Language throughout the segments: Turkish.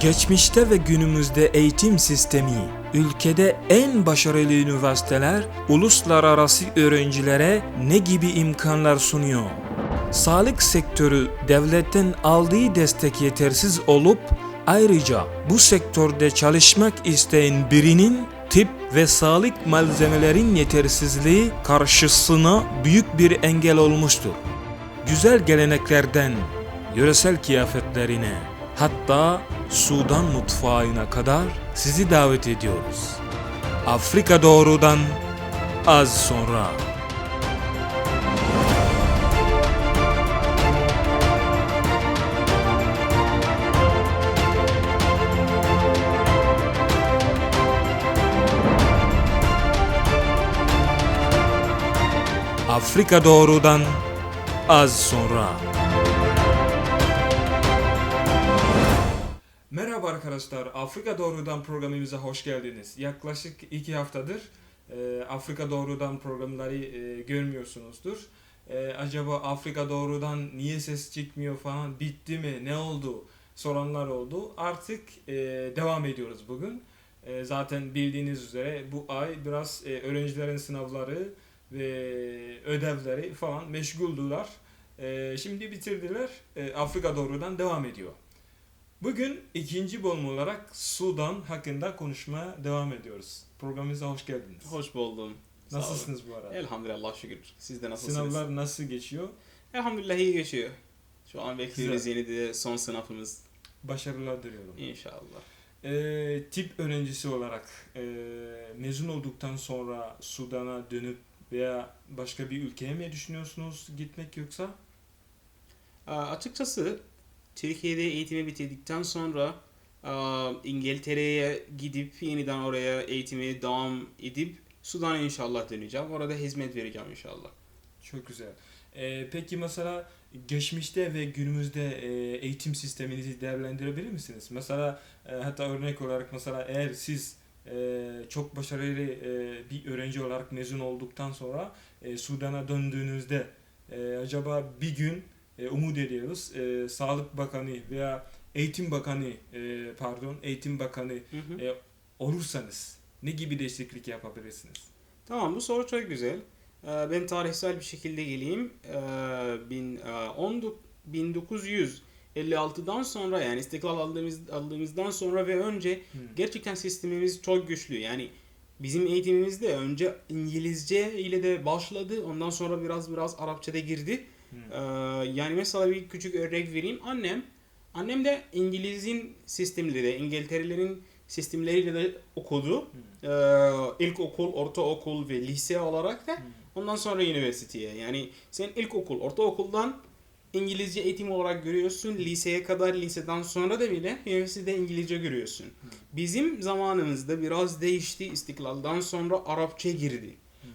Geçmişte ve günümüzde eğitim sistemi, ülkede en başarılı üniversiteler uluslararası öğrencilere ne gibi imkanlar sunuyor? Sağlık sektörü devletten aldığı destek yetersiz olup ayrıca bu sektörde çalışmak isteyen birinin tıp ve sağlık malzemelerin yetersizliği karşısına büyük bir engel olmuştur. Güzel geleneklerden yöresel kıyafetlerine hatta Sudan mutfağına kadar sizi davet ediyoruz. Afrika doğrudan az sonra. Afrika doğrudan az sonra. Merhaba arkadaşlar, Afrika Doğrudan programımıza hoş geldiniz. Yaklaşık iki haftadır e, Afrika Doğrudan programları e, görmüyorsunuzdur. E, acaba Afrika Doğrudan niye ses çıkmıyor falan, bitti mi, ne oldu soranlar oldu. Artık e, devam ediyoruz bugün. E, zaten bildiğiniz üzere bu ay biraz e, öğrencilerin sınavları ve ödevleri falan meşguldüler. E, şimdi bitirdiler, E, Afrika Doğrudan devam ediyor. Bugün ikinci bölüm olarak Sudan hakkında konuşmaya devam ediyoruz. Programımıza hoş geldiniz. Hoş buldum. Nasılsınız bu arada? Elhamdülillah şükür. Siz de nasılsınız? Sınavlar nasıl geçiyor? Elhamdülillah iyi geçiyor. Şu an bekliyoruz yeni de son sınavımız. Başarılar diliyorum. İnşallah. Ee, tip öğrencisi olarak e, mezun olduktan sonra Sudan'a dönüp veya başka bir ülkeye mi düşünüyorsunuz gitmek yoksa? Aa, açıkçası Türkiye'de eğitimi bitirdikten sonra İngiltere'ye gidip yeniden oraya eğitime devam edip Sudan'a inşallah döneceğim. Orada hizmet vereceğim inşallah. Çok güzel. Ee, peki mesela geçmişte ve günümüzde e, eğitim sisteminizi değerlendirebilir misiniz? Mesela e, hatta örnek olarak mesela eğer siz e, çok başarılı e, bir öğrenci olarak mezun olduktan sonra e, Sudan'a döndüğünüzde e, acaba bir gün e, umut ediyoruz e, Sağlık Bakanı veya Eğitim Bakanı e, pardon Eğitim Bakanı Hı hı. e, olursanız ne gibi değişiklik yapabilirsiniz? Tamam bu soru çok güzel. Ee, Ben tarihsel bir şekilde geleyim. Bin- e, 19 1956'dan sonra yani istiklal aldığımız, aldığımızdan sonra ve önce Hmm. gerçekten sistemimiz çok güçlü. Yani bizim eğitimimiz de önce İngilizce ile de başladı. Ondan sonra biraz biraz Arapçada girdi. Hmm. Ee, yani mesela bir küçük örnek vereyim. Annem, annem de İngiliz'in sistemleri de İngilterelerin sistemleriyle de okudu. Hmm. Ee, ilkokul, ortaokul ve lise olarak da Hmm. ondan sonra üniversiteye. Yani sen ilkokul, ortaokuldan İngilizce eğitim olarak görüyorsun. Liseye kadar, liseden sonra da bile üniversitede İngilizce görüyorsun. Bizim zamanımızda biraz değişti. İstiklaldan sonra Arapça girdi.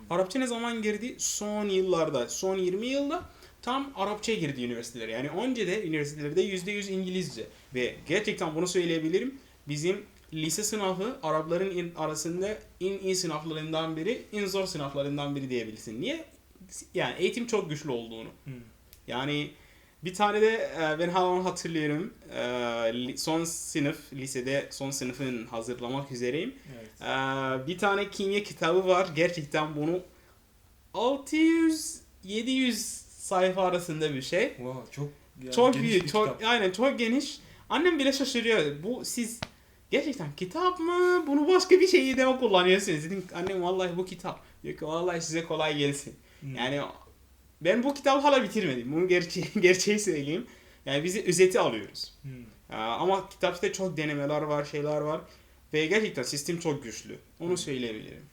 Arapça ne zaman girdi? Son yıllarda, son 20 yılda tam Arapça girdi üniversitelere. Yani önce de üniversitelerde %100 İngilizce. Ve gerçekten bunu söyleyebilirim. Bizim lise sınavı Arapların arasında en iyi sınavlarından biri, en zor sınavlarından biri diyebilirsin. Niye? Yani eğitim çok güçlü olduğunu. Hmm. Yani bir tane de e, ben hala hatırlıyorum. E, Son sınıf, lisede son sınıfın hazırlamak üzereyim. Evet. Ee, bir tane kimya kitabı var. Gerçekten bunu 600-700 sayfa arasında bir şey. Wow, çok yani çok geniş bir çok kitap. aynen çok geniş. Annem bile şaşırıyor. Bu siz gerçekten kitap mı? Bunu başka bir şeyi de mi kullanıyorsunuz? Dedim annem vallahi bu kitap. Diyor ki vallahi size kolay gelsin. Hmm. Yani ben bu kitabı hala bitirmedim. Bunu gerçeği, gerçeği söyleyeyim. Yani bizi özeti alıyoruz. Hmm. Aa, Ama kitapta çok denemeler var, şeyler var. Ve gerçekten sistem çok güçlü. Onu söyleyebilirim.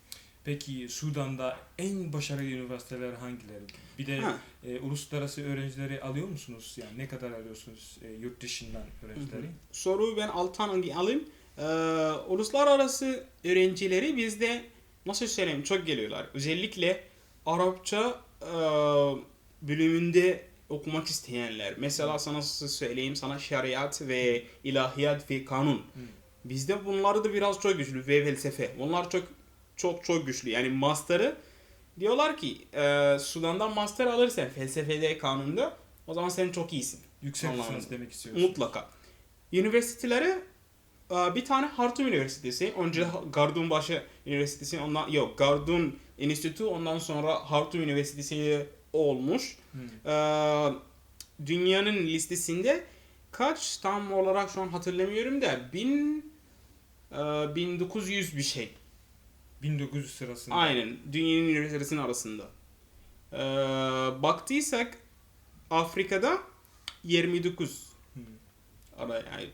Peki Sudan'da en başarılı üniversiteler hangileri? Bir de Ha. e, uluslararası öğrencileri alıyor musunuz? Yani ne kadar alıyorsunuz e, yurt dışından öğrencileri? Soruyu ben alttan alayım. Ee, uluslararası öğrencileri bizde nasıl söyleyeyim çok geliyorlar. Özellikle Arapça e, bölümünde okumak isteyenler. Mesela sana nasıl söyleyeyim sana şeriat ve ilahiyat ve kanun. Bizde bunları da biraz çok güçlü ve felsefe. Bunlar çok çok çok güçlü. Yani master'ı diyorlar ki e, Sudan'dan master alırsan felsefede, kanunda o zaman sen çok iyisin. Yüksek lisans demek istiyorsunuz. Mutlaka. Üniversitelere e, bir tane Hartum Üniversitesi. Önce Gardunbaşı Üniversitesi ondan yok Gardun Enstitü ondan sonra Hartum Üniversitesi olmuş. E, dünyanın listesinde kaç tam olarak şu an hatırlamıyorum da bin e, 1900 bir şey. 1900 sırasında. Aynen. Dünyanın üniversitesinin arasında. Ee, baktıysak Afrika'da 29. Hı. Ara yani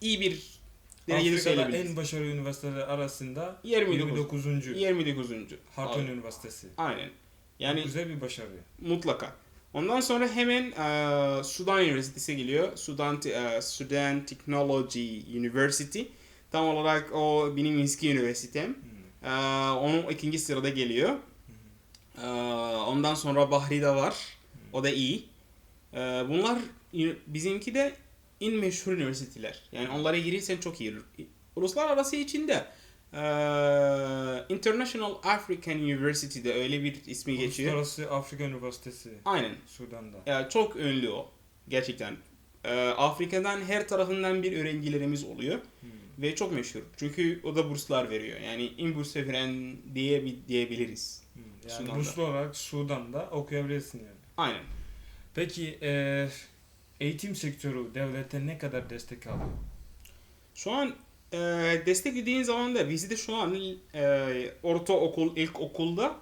iyi bir derecede Afrika'da en başarılı üniversiteler arasında 29. 29. 29. Harton Aynen. Üniversitesi. Aynen. Yani Güzel bir başarı. mutlaka. Ondan sonra hemen e, Sudan Üniversitesi geliyor. Sudan e, Sudan Technology University. Tam olarak o benim eski üniversitem. Hı. Ee, onun ikinci sırada geliyor. Ee, ondan sonra Bahri'de var. O da iyi. Ee, bunlar bizimki de en meşhur üniversiteler. Yani onlara girirsen çok iyi. Uluslararası içinde International African University'de öyle bir ismi geçiyor. Uluslararası Afrika Üniversitesi. Aynen. Sudan'da. Yani çok ünlü o. Gerçekten. Ee, Afrika'dan her tarafından bir öğrencilerimiz oluyor. Hı. Ve çok meşhur. Çünkü o da burslar veriyor. Yani en burs veren diye diyebiliriz. Yani Sudan'da. burslu olarak Sudan'da okuyabilirsin yani. Aynen. Peki e, eğitim sektörü devletten ne kadar destek alıyor? Şu an e, desteklediğin zaman da bizi de şu an e, ortaokul, ilkokulda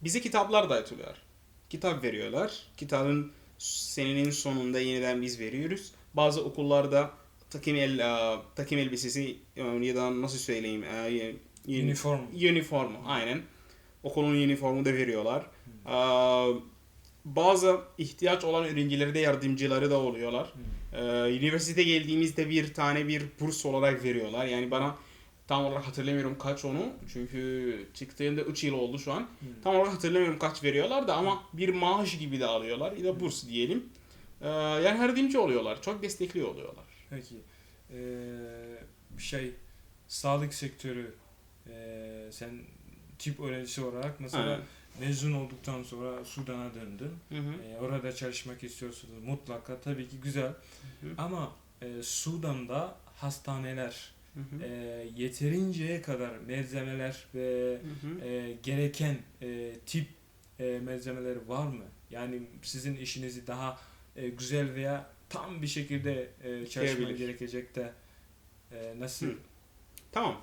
bize kitaplar dağıtıyorlar. Kitap veriyorlar. Kitabın senenin sonunda yeniden biz veriyoruz. Bazı okullarda takım el e, takım elbisesi e, ya da nasıl söyleyeyim e, y- Üniform. Üniformu aynen. Okulun üniformu da veriyorlar. Ee, bazı ihtiyaç olan öğrencilere de yardımcıları da oluyorlar. Ee, üniversite geldiğimizde bir tane bir burs olarak veriyorlar. Yani bana tam olarak hatırlamıyorum kaç onu. Çünkü çıktığında 3 yıl oldu şu an. Tam olarak hatırlamıyorum kaç veriyorlar da ama bir maaş gibi de alıyorlar. Ya da burs diyelim. Yani yardımcı oluyorlar. Çok destekli oluyorlar. Peki e, şey sağlık sektörü e, sen tip öğrencisi olarak mesela Aynen. mezun olduktan sonra Sudan'a döndün. Hı hı. E, orada çalışmak istiyorsunuz mutlaka tabii ki güzel. hı. Ama e, Sudan'da hastaneler Hı hı. e, yeterinceye kadar malzemeler ve Hı hı. e, gereken e, tip e, malzemeleri var mı? Yani sizin işinizi daha e, güzel veya tam bir şekilde e, çalışman gerekecek de e, nasıl? Hı. Tamam.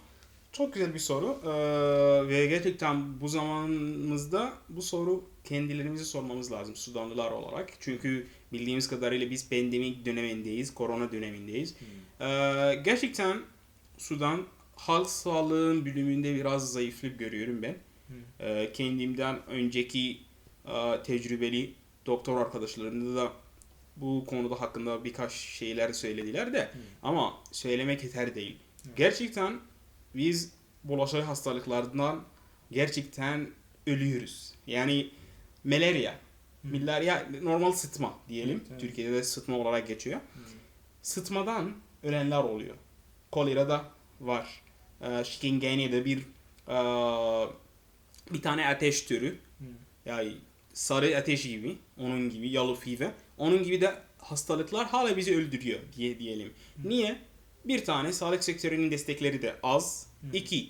Çok güzel bir soru. Ee, ve gerçekten bu zamanımızda bu soru kendilerimize sormamız lazım Sudanlılar olarak. Çünkü bildiğimiz kadarıyla biz pandemik dönemindeyiz, korona dönemindeyiz. Ee, gerçekten Sudan halk sağlığın bölümünde biraz zayıflık görüyorum ben. Ee, kendimden önceki e, tecrübeli doktor arkadaşlarımda da bu konuda hakkında birkaç şeyler söylediler de ama söylemek yeter değil. Evet. Gerçekten biz bulaşıcı hastalıklardan gerçekten ölüyoruz. Yani malaria, malaria normal sıtma diyelim. Evet, evet. Türkiye'de de sıtma olarak geçiyor. Hı. Sıtmadan ölenler oluyor. Kolera da var. Ee, Chikungunya'da bir e, bir tane ateş türü. Hı. Yani sarı ateş gibi, onun gibi yellow fever. Onun gibi de hastalıklar hala bizi öldürüyor diye diyelim. Niye? Bir tane sağlık sektörünün destekleri de az. Hı. İki,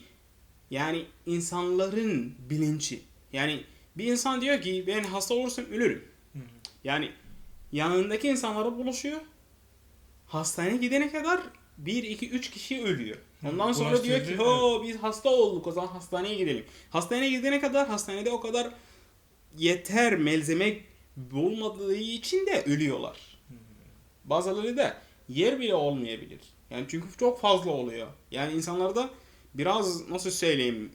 yani insanların bilinci. Yani bir insan diyor ki ben hasta olursam ölürüm. Hı. Yani yanındaki insanlara bulaşıyor. Hastaneye gidene kadar 1, 2, 3 kişi ölüyor. Ondan Hı, sonra diyor ki ho biz hasta olduk o zaman hastaneye gidelim. Hastaneye gidene kadar hastanede o kadar yeter malzeme bulmadığı için de ölüyorlar. Bazıları da yer bile olmayabilir. Yani çünkü çok fazla oluyor. Yani insanlarda biraz nasıl söyleyeyim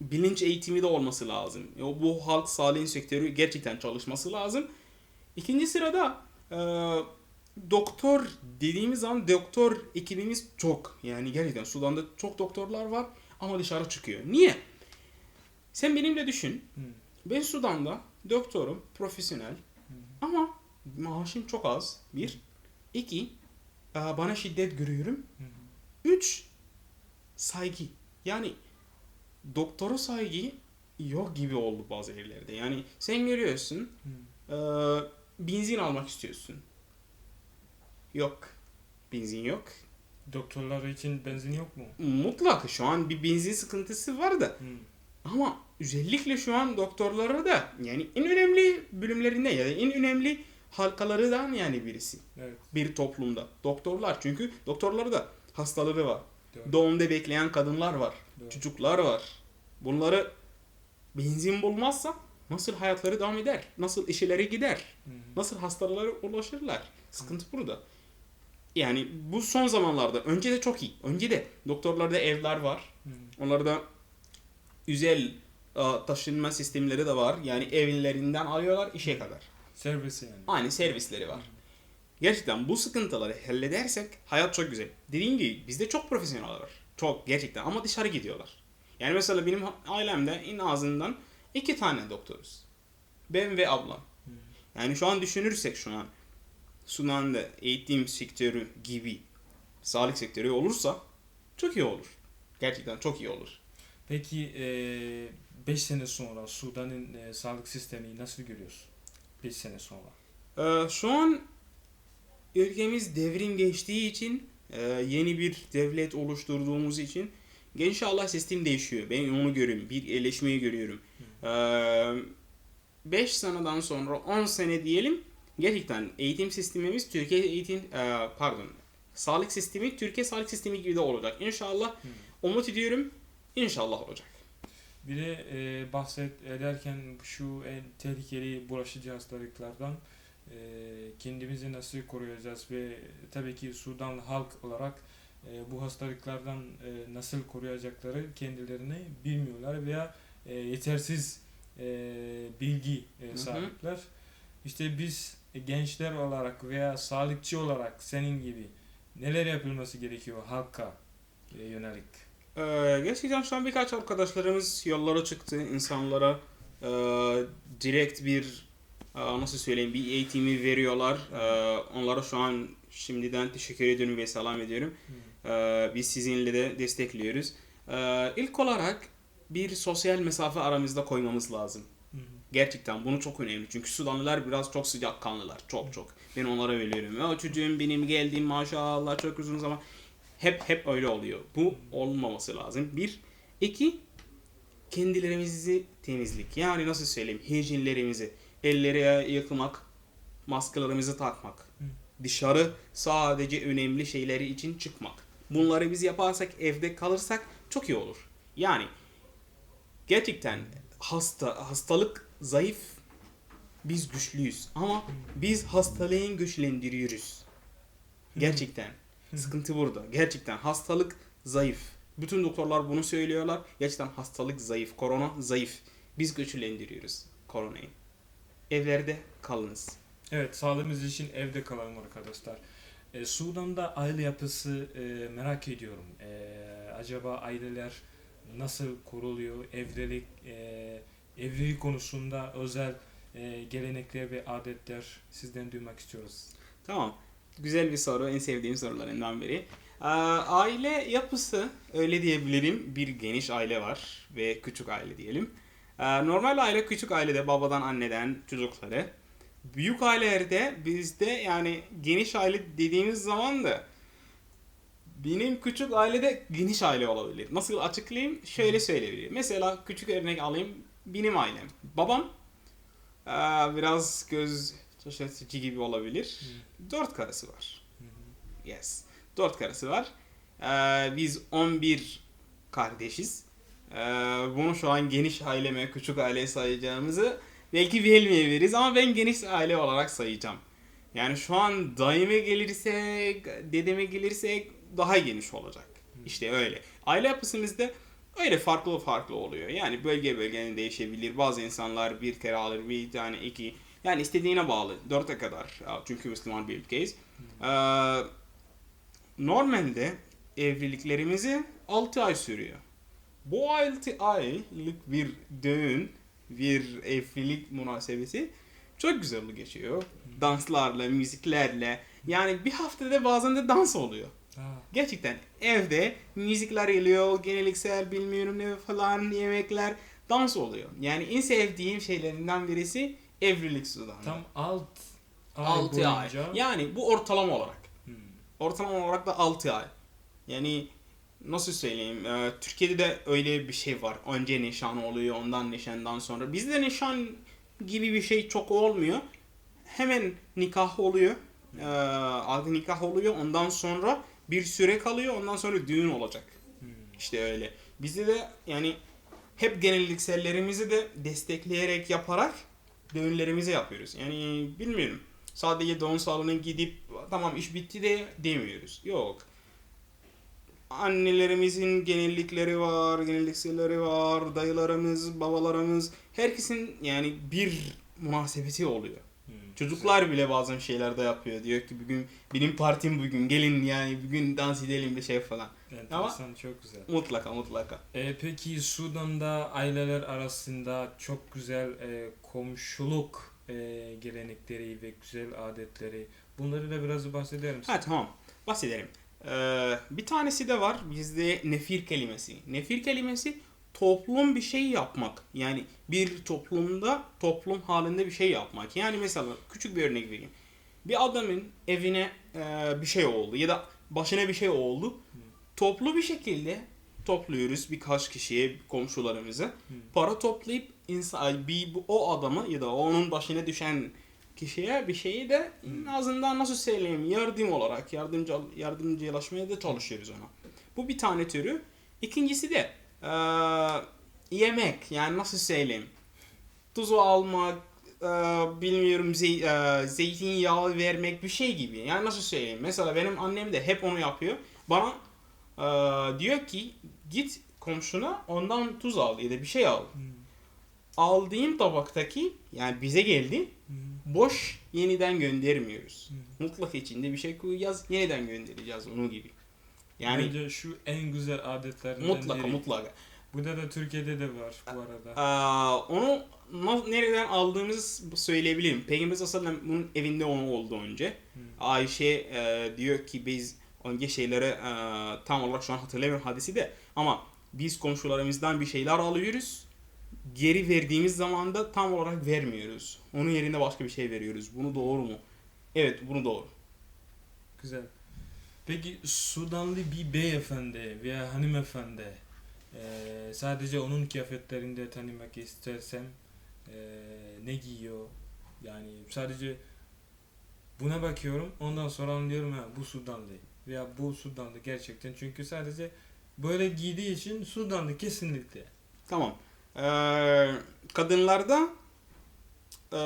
bilinç eğitimi de olması lazım. O bu halk sağlığı sektörü gerçekten çalışması lazım. İkinci sırada e, doktor dediğimiz zaman doktor ekibimiz çok. Yani gerçekten Sudan'da çok doktorlar var ama dışarı çıkıyor. Niye? Sen benimle düşün. Ben Sudan'da doktorum, profesyonel ama maaşım çok az. Bir. iki e, bana şiddet görüyorum. Üç, saygı. Yani doktora saygı yok gibi oldu bazı yerlerde. Yani sen görüyorsun e, benzin almak istiyorsun. Yok. Benzin yok. Doktorlar için benzin yok mu? Mutlaka şu an bir benzin sıkıntısı var da Hı. ama özellikle şu an doktorlara da yani en önemli bölümlerinden ya da en önemli halkalarından yani birisi Evet. bir toplumda. Doktorlar çünkü doktorları da hastaları var. Doğru. Doğumda bekleyen kadınlar var. Doğru. Çocuklar var. Bunları benzin bulmazsa nasıl hayatları devam eder? Nasıl işleri gider? Hı. Nasıl hastalara ulaşırlar? Sıkıntı burada. Yani bu son zamanlarda önce de çok iyi. Önce de doktorlarda evler var. Hı. Onlarda e, taşınma sistemleri de var. Yani evlerinden alıyorlar işe kadar. Servis yani. Aynı servisleri var. Gerçekten bu sıkıntıları halledersek hayat çok güzel. Dediğim gibi bizde çok profesyonel var. Çok gerçekten ama dışarı gidiyorlar. Yani mesela benim ailemde en azından iki tane doktoruz. Ben ve ablam. Yani şu an düşünürsek şu an Sudan'da eğitim sektörü gibi sağlık sektörü olursa çok iyi olur. Gerçekten çok iyi olur. Peki 5 sene sonra Sudan'ın e, sağlık sistemi nasıl görüyorsun? 5 sene sonra. Ee, şu an ülkemiz devrim geçtiği için e, yeni bir devlet oluşturduğumuz için inşallah sistem değişiyor. Ben onu görüyorum. Bir iyileşmeyi görüyorum. 5 seneden sonra 10 sene diyelim gerçekten eğitim sistemimiz Türkiye eğitim e, pardon sağlık sistemi Türkiye sağlık sistemi gibi de olacak. İnşallah umut ediyorum. İnşallah olacak. Bir de e, bahset ederken şu en tehlikeli bulaşıcı hastalıklardan e, kendimizi nasıl koruyacağız ve tabii ki Sudanlı halk olarak e, bu hastalıklardan e, nasıl koruyacakları kendilerini bilmiyorlar veya e, yetersiz e, bilgi e, hı. sahipler. İşte biz gençler olarak veya sağlıkçı olarak senin gibi neler yapılması gerekiyor halka e, yönelik? Ee, gerçekten şu an birkaç arkadaşlarımız yollara çıktı. insanlara e, direkt bir e, nasıl söyleyeyim bir eğitimi veriyorlar. E, onlara şu an şimdiden teşekkür ediyorum ve selam ediyorum. E, biz sizinle de destekliyoruz. E, ilk olarak bir sosyal mesafe aramızda koymamız lazım. Hı. Gerçekten bunu çok önemli. Çünkü Sudanlılar biraz çok sıcakkanlılar. Çok çok. Ben onlara veriyorum. Ya çocuğum benim geldim maşallah çok uzun zaman. Hep hep öyle oluyor. Bu olmaması lazım. Bir. iki kendilerimizi temizlik. Yani nasıl söyleyeyim? Hijyenlerimizi. Elleri yıkamak. Maskelerimizi takmak. Dışarı sadece önemli şeyleri için çıkmak. Bunları biz yaparsak evde kalırsak çok iyi olur. Yani gerçekten hasta hastalık zayıf biz güçlüyüz ama biz hastalığın güçlendiriyoruz. Gerçekten. Sıkıntı burada. Gerçekten hastalık zayıf. Bütün doktorlar bunu söylüyorlar. Gerçekten hastalık zayıf. Korona zayıf. Biz güçlendiriyoruz koronayı. Evlerde kalınız. Evet, sağlığımız için evde kalalım arkadaşlar. E, Sudan'da aile yapısı e, merak ediyorum. E, acaba aileler nasıl kuruluyor? Evlilik, e, evlilik konusunda özel e, gelenekler ve adetler sizden duymak istiyoruz. Tamam. Güzel bir soru. En sevdiğim sorularından biri. Aile yapısı öyle diyebilirim. Bir geniş aile var ve küçük aile diyelim. Normal aile küçük ailede babadan anneden çocukları. Büyük ailelerde bizde yani geniş aile dediğimiz zaman da benim küçük ailede geniş aile olabilir. Nasıl açıklayayım? Şöyle söyleyebilirim. Mesela küçük örnek alayım. Benim ailem. Babam biraz göz şaşırtıcı gibi olabilir. Dört karısı var. Yes. Dört karısı var. Ee, biz 11 kardeşiz. Ee, bunu şu an geniş aileme, küçük aile sayacağımızı belki bilmeyebiliriz ama ben geniş aile olarak sayacağım. Yani şu an dayıma gelirsek, dedeme gelirsek daha geniş olacak. İşte öyle. Aile yapısımızda öyle farklı farklı oluyor. Yani bölge bölgenin değişebilir. Bazı insanlar bir kere alır, bir tane iki. Yani istediğine bağlı. Dörte kadar. Çünkü Müslüman bir ülkeyiz. Ee, normalde evliliklerimizi 6 ay sürüyor. Bu 6 aylık bir düğün, bir evlilik münasebeti çok güzel geçiyor. Danslarla, müziklerle. Yani bir haftada bazen de dans oluyor. Aa, Gerçekten evde müzikler geliyor, geneliksel bilmiyorum ne falan yemekler, dans oluyor. Yani en sevdiğim şeylerinden birisi evlilik Sudan'da. tam alt ay 6 ay. boyunca. Yani bu ortalama olarak. Hmm. Ortalama olarak da 6 ay. Yani nasıl söyleyeyim? e, Türkiye'de de öyle bir şey var. Önce nişan oluyor, ondan nişandan sonra. Bizde nişan gibi bir şey çok olmuyor. Hemen nikah oluyor. E, adı nikah oluyor. Ondan sonra bir süre kalıyor. Ondan sonra düğün olacak. İşte öyle. Bizde de yani hep geleneksellerimizi de destekleyerek yaparak düğünlerimizi yapıyoruz. Yani bilmiyorum. Sadece doğum salonuna gidip tamam iş bitti de demiyoruz. Yok. Annelerimizin genellikleri var, gelenekselleri var, dayılarımız, babalarımız, herkesin yani bir münasebeti oluyor. Çocuklar bile bazen şeyler de yapıyor. Diyor ki bugün benim partim bugün gelin yani bugün dans edelim bir şey falan. Enteresan, çok güzel. Mutlaka mutlaka. E, peki Sudan'da aileler arasında çok güzel e, komşuluk e, gelenekleri ve güzel adetleri bunları da biraz bahseder misin? Ha tamam. Bahsedelim. Ee, bir tanesi de var bizde nefir kelimesi. Nefir kelimesi toplum bir şey yapmak. Yani bir toplumda toplum halinde bir şey yapmak. Yani mesela küçük bir örnek vereyim. Bir adamın evine e, bir şey oldu ya da başına bir şey oldu. Toplu bir şekilde topluyoruz birkaç kişiye, komşularımıza. Para toplayıp insan, bir, o adamı ya da onun başına düşen kişiye bir şeyi de en azından nasıl söyleyeyim yardım olarak yardımcı yardımcılaşmaya da çalışıyoruz ona. Bu bir tane türü. İkincisi de eee, yemek yani nasıl söyleyeyim tuzu almak eee, bilmiyorum zey, eee, zeytinyağı vermek bir şey gibi. Yani nasıl söyleyeyim mesela benim annem de hep onu yapıyor. Bana eee, diyor ki git komşuna ondan tuz al ya da bir şey al. Aldığım tabaktaki yani bize geldi boş yeniden göndermiyoruz. Mutlaka içinde bir şey koyacağız, yeniden göndereceğiz onu gibi. Yani Bence şu en güzel adetlerinden mutlaka biri. mutlaka. Burada da Türkiye'de de var bu arada. Aa, onu nereden aldığımızı söyleyebilirim. Peygamber sallallahu aleyhi ve sellem'in evinde onu oldu önce. Ayşe e, diyor ki biz önce şeyleri e, tam olarak şu an hatırlamıyorum hadisi de ama biz komşularımızdan bir şeyler alıyoruz. Geri verdiğimiz zaman da tam olarak vermiyoruz. Onun yerine başka bir şey veriyoruz. Bunu doğru mu? Evet bunu doğru. Güzel. Peki Sudanlı bir beyefendi veya hanımefendi e, sadece onun kıyafetlerinde tanımak istersem e, ne giyiyor? Yani sadece buna bakıyorum ondan sonra anlıyorum ha bu Sudanlı veya bu Sudanlı gerçekten çünkü sadece böyle giydiği için Sudanlı kesinlikle. Tamam. Ee, kadınlarda ee,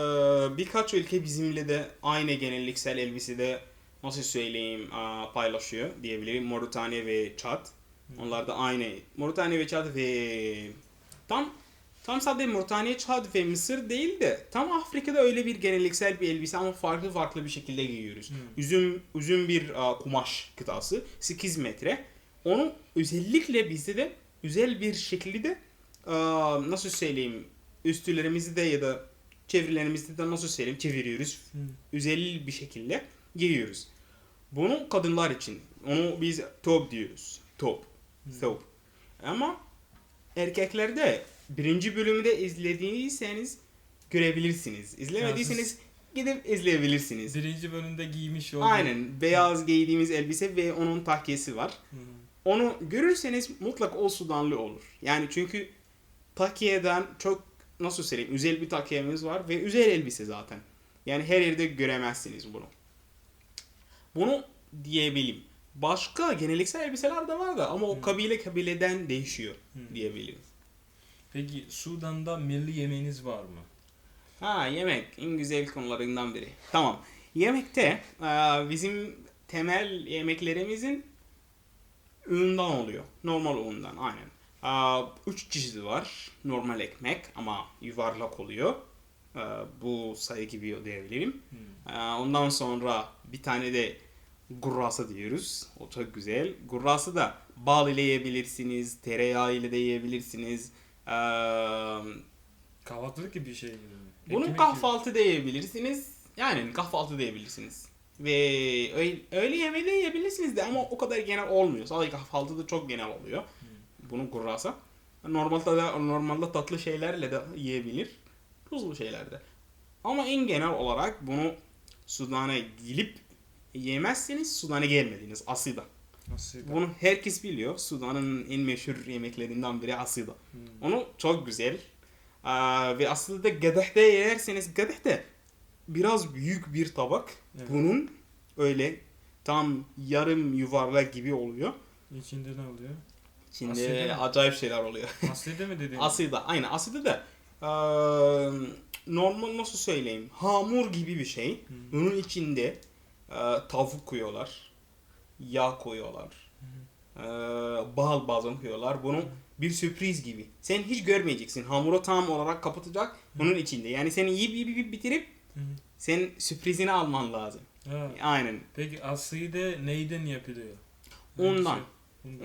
birkaç ülke bizimle de aynı genelliksel elbisede nasıl söyleyeyim paylaşıyor diyebilirim. Moritanya ve Çad. Onlar da aynı. Moritanya ve Çad ve tam tam sadece Moritanya, Çad ve Mısır değil de tam Afrika'da öyle bir genelliksel bir elbise ama farklı farklı bir şekilde giyiyoruz. Hmm. Üzüm üzüm bir aa, kumaş kıtası 8 metre. Onu özellikle bizde de özel bir şekilde aa, nasıl söyleyeyim üstülerimizi de ya da çevrelerimizi de nasıl söyleyeyim çeviriyoruz. Hmm. Özel bir şekilde giyiyoruz. Bunu kadınlar için. Onu biz top diyoruz. Top. Top. Ama erkeklerde birinci bölümde izlediyseniz görebilirsiniz. İzlemediyseniz gidip izleyebilirsiniz. Birinci bölümde giymiş olduğu Aynen. Beyaz giydiğimiz elbise ve onun takkesi var. Hı. Onu görürseniz mutlaka o Sudanlı olur. Yani çünkü takiyeden çok nasıl söyleyeyim özel bir takiyemiz var ve özel elbise zaten. Yani her yerde göremezsiniz bunu. Bunu diyebilirim. Başka geneliksel elbiseler de var da ama o kabile kabileden değişiyor Hı. diyebilirim. Peki Sudan'da milli yemeğiniz var mı? Ha yemek en güzel konularından biri. Tamam. Yemekte eee, bizim temel yemeklerimizin undan oluyor. Normal undan aynen. Eee, Üç çeşidi var. Normal ekmek ama yuvarlak oluyor. Eee, Bu sayı gibi diyebilirim. Eee, Ondan sonra bir tane de gurrasa diyoruz. O çok güzel. Gurrası da bal ile yiyebilirsiniz, tereyağı ile de yiyebilirsiniz. Eee Kahvaltılık gibi bir şey gibi bunu Ekmek kahvaltı da yiyebilirsiniz. Yani kahvaltı da yiyebilirsiniz. Ve öğle, öğle yemeği de yiyebilirsiniz de ama o kadar genel olmuyor. Sadece kahvaltı da çok genel oluyor. Bunu kurrasa. Normalde da normalde tatlı şeylerle de yiyebilir. Tuzlu şeylerde. Ama en genel olarak bunu Sudan'a gelip yemezseniz Sudan'a gelmediniz aslında. Asida. Bunu herkes biliyor. Sudan'ın en meşhur yemeklerinden biri asida. Hmm. Onu çok güzel. Aa, ve aslında da gadahta yerseniz gadahta biraz büyük bir tabak. Evet. Bunun öyle tam yarım yuvarlak gibi oluyor. İçinde ne oluyor? Asida mı? acayip şeyler oluyor. Aside mi dedin? Asida, aynı asida da aa, normal nasıl söyleyeyim hamur gibi bir şey. Hmm. Bunun içinde aa, tavuk koyuyorlar, yağ koyuyorlar, aa, bal bazen koyuyorlar. Bunu bir sürpriz gibi. Sen hiç görmeyeceksin. Hamuru tam olarak kapatacak bunun içinde. Yani sen yiyip yiyip, yiyip bitirip sen sürprizini alman lazım. Ha. Aynen. Peki aside neyden yapılıyor? Ondan.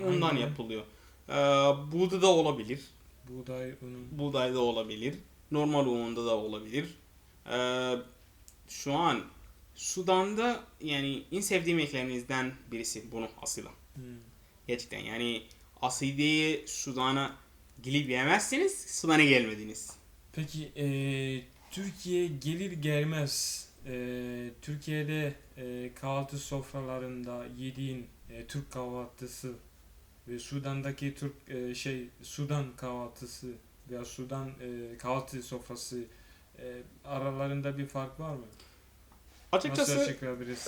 Ondan un? yapılıyor. Aa, buğda da olabilir. Buğday unu. Buğday da olabilir. Normal ununda da olabilir. Ee, şu an Sudan'da yani en sevdiğim yemeklerimizden birisi bunu asila. Hmm. Gerçekten yani asideyi Sudan'a gelip yemezseniz Sudan'a gelmediniz. Peki eee, Türkiye gelir gelmez eee, Türkiye'de eee, kahvaltı sofralarında yediğin eee, Türk kahvaltısı ve Sudan'daki Türk eee, şey Sudan kahvaltısı veya Sudan eee, kahvaltı sofrası eee, aralarında bir fark var mı? Açıkçası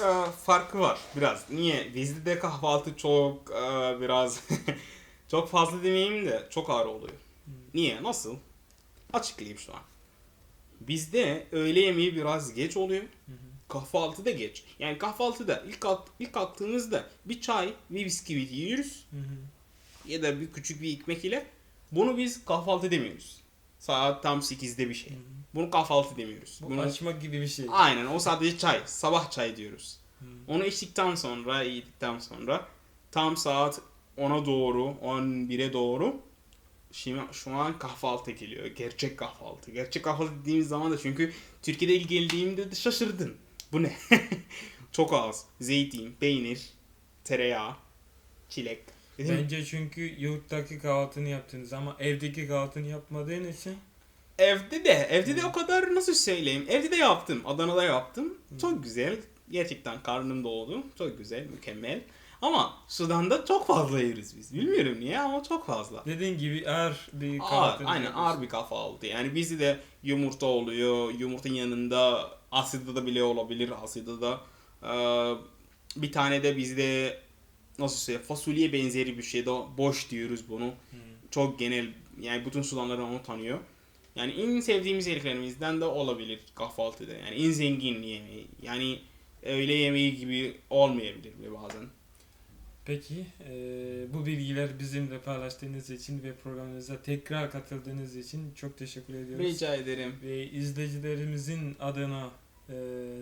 e, farkı var biraz. Niye? Bizde de kahvaltı çok e, biraz çok fazla demeyeyim de çok ağır oluyor. Hmm. Niye? Nasıl? Açıklayayım şu an. Bizde öğle yemeği biraz geç oluyor. Hı hı. Kahvaltı da geç. Yani kahvaltıda ilk, kalk, ilk kalktığımızda bir çay, bir bisküvit yiyoruz. Hı hı. Ya da bir küçük bir ekmek ile. Bunu biz kahvaltı demiyoruz. Saat tam 8'de bir şey. Hı hı. Bunu kahvaltı demiyoruz. Bu Bunu açmak gibi bir şey. aynen o sadece çay. Sabah çay diyoruz. Hı. Onu içtikten sonra, yedikten sonra tam saat 10'a doğru, 11'e doğru şimdi şu an kahvaltı geliyor. Gerçek kahvaltı. Gerçek kahvaltı dediğimiz zaman da çünkü Türkiye'de ilk geldiğimde de şaşırdın. Bu ne? Çok az. Zeytin, peynir, tereyağı, çilek. Dedim, Bence çünkü yurttaki kahvaltını yaptınız ama evdeki kahvaltını yapmadığın için Evde de, evde de o kadar nasıl söyleyeyim. Evde de yaptım. Adana'da yaptım. Çok güzel. Gerçekten karnım doydu. Çok güzel, mükemmel. Ama Sudan'da çok fazla yeriz biz. Bilmiyorum niye ama çok fazla. dediğin gibi ağır bir Ağır, kahvaltı. aynen ağır bir kahvaltı. Yani bizde de yumurta oluyor. Yumurtanın yanında asida da bile olabilir. Asida da. Ee, bir tane de bizde nasıl söyleyeyim fasulye benzeri bir şey de boş diyoruz bunu. Hmm. Çok genel yani bütün Sudanlılar onu tanıyor. Yani en sevdiğimiz yemeklerimizden de olabilir kahvaltıda. Yani en zengin yemeği. Yani öğle yemeği gibi olmayabilir ve bazen. Peki e, bu bilgiler bizimle paylaştığınız için ve programımıza tekrar katıldığınız için çok teşekkür ediyoruz. Rica ederim. Ve izleyicilerimizin adına e,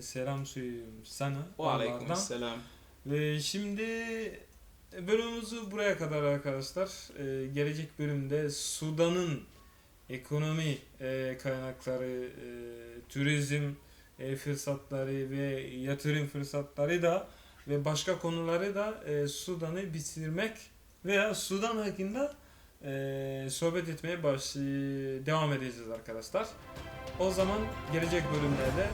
selam söylüyorum sana. Aleyküm selam. Ve şimdi bölümümüzü buraya kadar arkadaşlar. Ee, gelecek bölümde Sudan'ın ekonomi e, kaynakları, e, turizm e, fırsatları ve yatırım fırsatları da ve başka konuları da e, Sudan'ı bitirmek veya Sudan hakkında e, sohbet etmeye baş, e, devam edeceğiz arkadaşlar. O zaman gelecek bölümlerde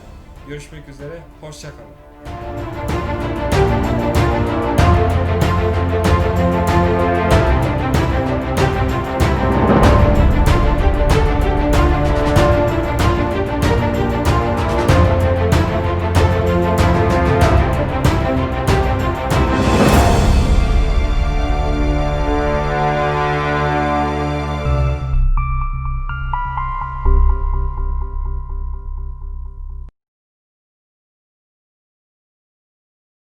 görüşmek üzere. Hoşçakalın.